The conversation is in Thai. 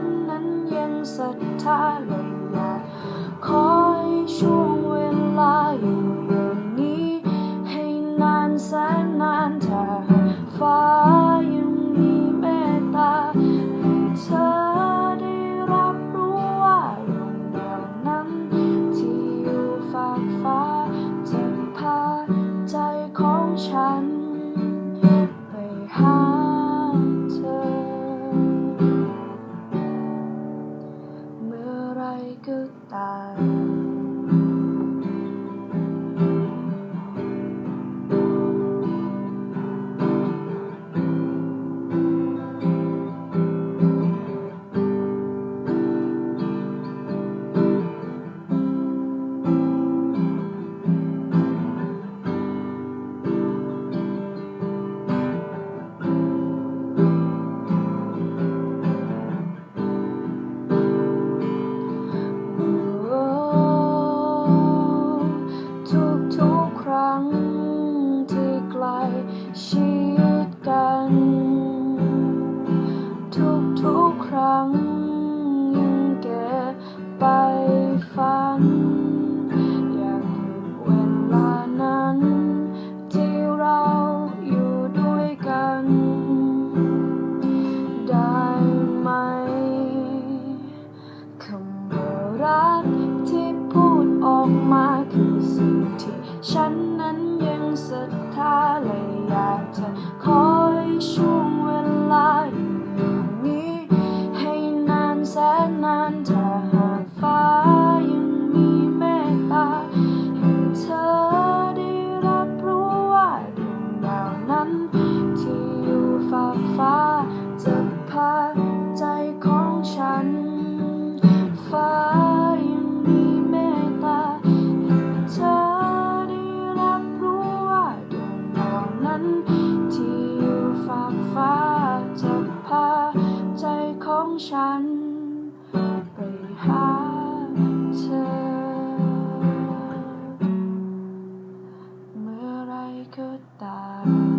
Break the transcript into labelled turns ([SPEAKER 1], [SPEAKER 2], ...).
[SPEAKER 1] นนั้นยังศรัทธาเลยอยากขอให้ช่วงเวลาอยู่อย่างนี้ ให้นานแสนนานถ้าฟ้ายังมีเมตตาให้เธอได้รับรู้ว่าลมดาวนั้นที่อยู่ฝากฟ้าจะพาใจของฉัน 嗯 ฉันนั้นยังศรัทธาและอยากจะขอใช่วงเวลาอยู่นี้ ให้นานแสนนานถ้าหากฟ้ายังมีเมตตา น ที่อยู่ฝากฟ้าจะพาใจของฉัน ไปหาเธอ เมื่อไรก็ตาม